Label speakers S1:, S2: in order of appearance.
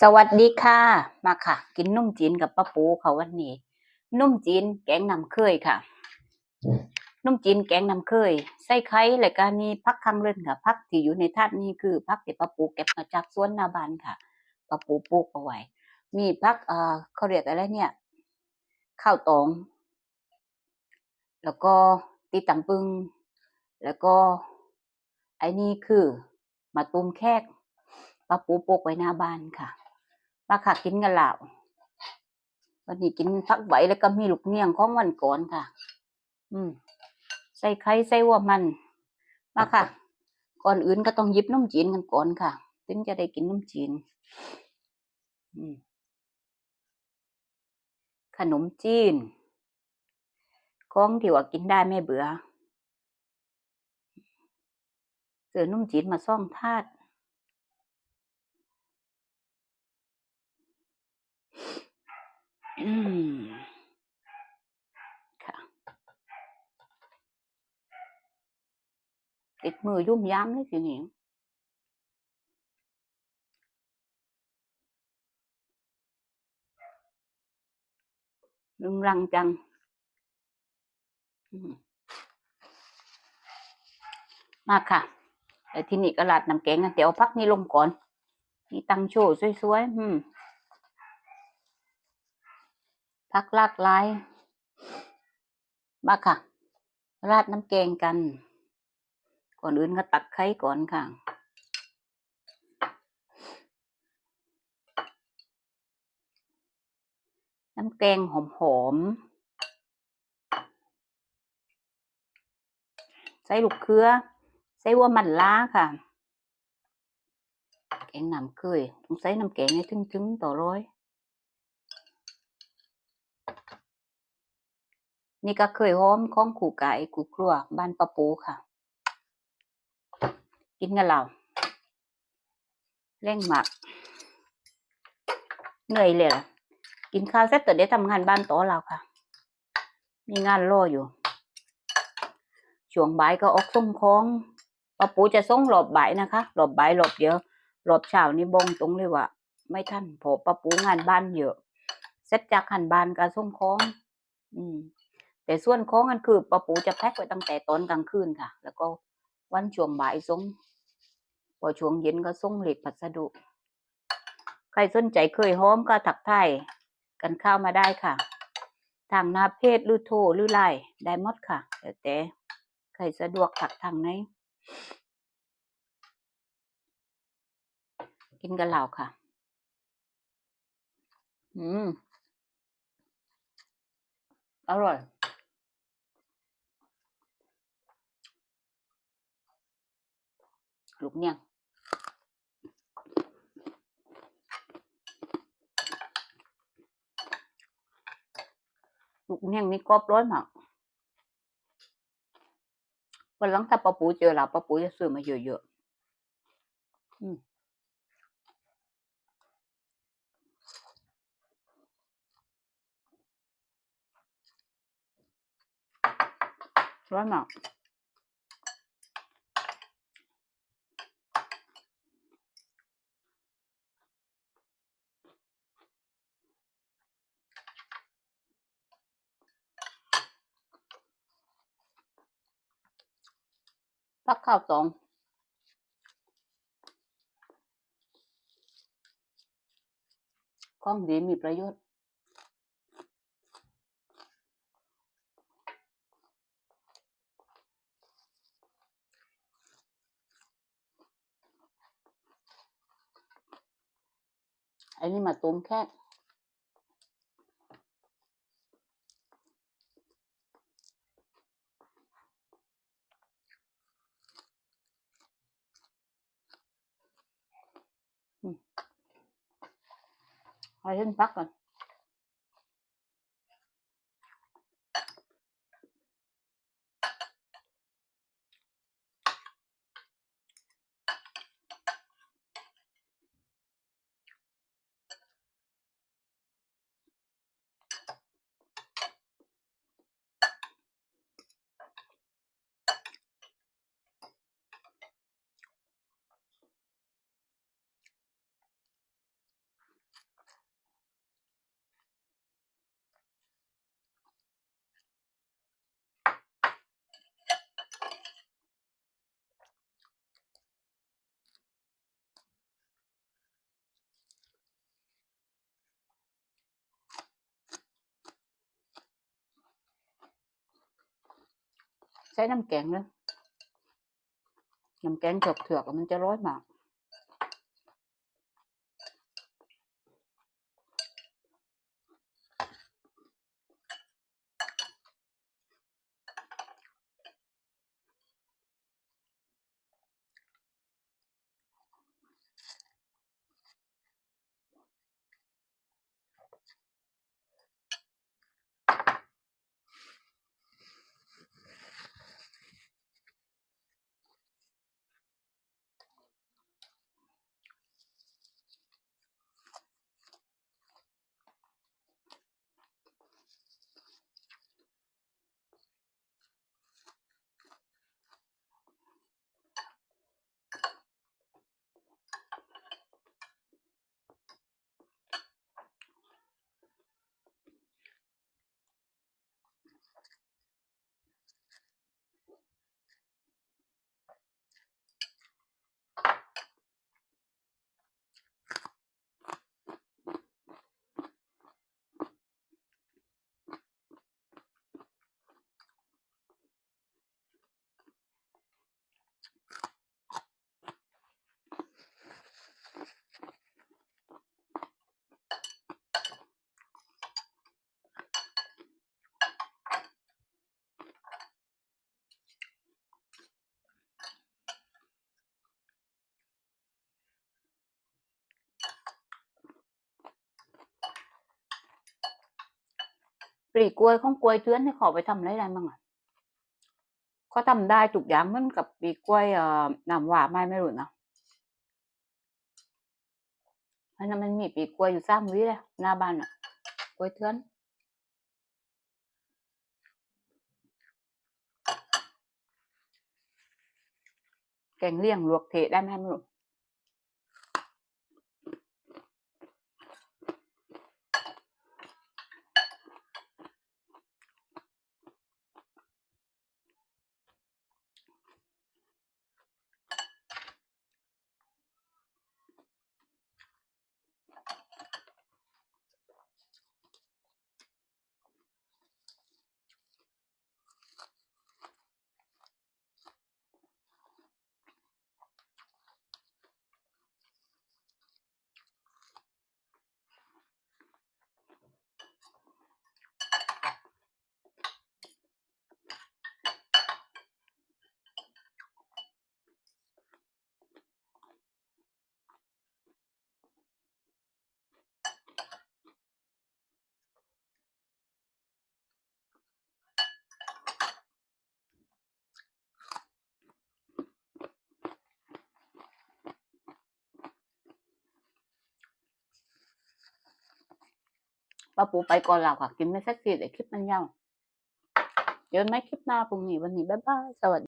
S1: สวัสดีค่ะ มาค่ะ กินนุ่มจีนกับป้าปูค่ะวันนี้ นุ่มจีนแกงน้ำเคยค่ะ นุ่มจีนแกงน้ำเคยใส่ไข่แล้วก็มีพักข้างเล่นค่ะพักที่อยู่ในถาดนี้คือพักที่ป้าปูเก็บมาจากสวนหนาบานค่ะป้าปูปลูกเอาไว้ มีพักเอ่อเขาเรียกอะไรเนี่ย ข้าวตอง แล้วก็ตีตำปึง แล้วก็ไอ้นี่คือมาตูมแคกป้าปูปลูกไว้หน้าบ้านค่ะ มาค่ะกินกันแล้ววันนี้กินพักไหวแล้วก็มีลูกเนียงของวันก่อนค่ะ อืม ใส่ไข่ใส่หัวมัน มาค่ะ ก่อนอื่นก็ต้องยิบนมจีนกันก่อนค่ะ ถึงจะได้กินนมจีน อืม ขนมจีนของที่ว่ากินได้ไม่เบื่อเสือนุ่มจีนมาซ่องทาด อืมค่ะ ติดมือยุ่มย้ำเลยสิหนิงรุงรังจังมมาค่ะแต่ที่นี่ก็ราดน้ำแกงกันเดี๋ยวพักนี้ลงก่อน นี่ตังโชว์สวยๆอืม พักลากไลายมาค่ะ ราดน้ำแกงกัน ก่อนอื่นก็ตักไข่ก่อนค่ะน้ำแกงหอมๆ ใส่ลูกเขือ ใส่ว่ามันล้าค่ะ แกงน้ำเคยต้องใส่น้ำแกงให้ถึงๆ ต่อร้อย นี่ก็เคยหอมของขู่ไก่ขู่ครัวบ้านปะปูค่ะ กินกันเราเร่งหมัก เหนื่อยเลยล่ะ กินข้าวเสร็จแต่เดี๋ยวทำงานบ้านต่อเราค่ะ มีงานรออยู่ช่วงบ่ายก็ออกส่งของปะปูจะส่งหลบบ่ายนะคะหลบบ่ายหลบเยอะหลบเช้านี่บงตรงเลยว่าไม่ทันเพอปะปูงานบ้านเยอะ เสร็จจากหันบ้านก็ส่งของ อืม แต่ส่วนของอันคือปะปูจะแพ็คไว้ตั้งแต่ตอนกลางคืนค่ะ แล้วก็วันช่วงบ่ายส่งพอช่วงเย็นก็ส่งเหล็กพัสดุ ใครสนใจเคยหอมก็ถักไทยกันเข้ามาได้ค่ะ ทางหน้าเพจหรือโทรหรือไลน์ได้หมดค่ะแล้วแต่ใครสะดวกถักทางไหนกินกันเหล่าค่ะ อืม อร่อย ลูกเนี่ยงลูกเนี่ยงนี่กรอบร้อยมากวันหลังถ้าป้าปูเจอเราป้าปูจะซื้อมาเยอะๆอืมร้อยมาก พักข้าวสองของดีมีประโยชน์อันนี้มาต้มแค่ ให้ฉั ใช้น้ำแกงเลยน้ำแกงเถือกๆมันจะร้อยมาก ปลีกล้วยของกล้วยเทือนให้เขาไปทำอะไรได้บ้างอะเขาทำได้ทุกอย่างเหมือนกับปลีกล้วยเอ่อน้ำหวานไม่ไม่รู้นะเพราะนั้นมันมีปลีกล้วยอยู่สามวิเลยหน้าบ้านอะกล้วยเทือนแกงเลี่ยงลวกเทได้ไหมไม่รู้ ป้าปูไปก่อนแล้วค่ะ กินไม่สักทีเดี๋ยวคลิปมันยาวเดี๋ยวไม่คลิปหน้าพรุ่งนี้วันนี้บ๊ายบาย สวัสดี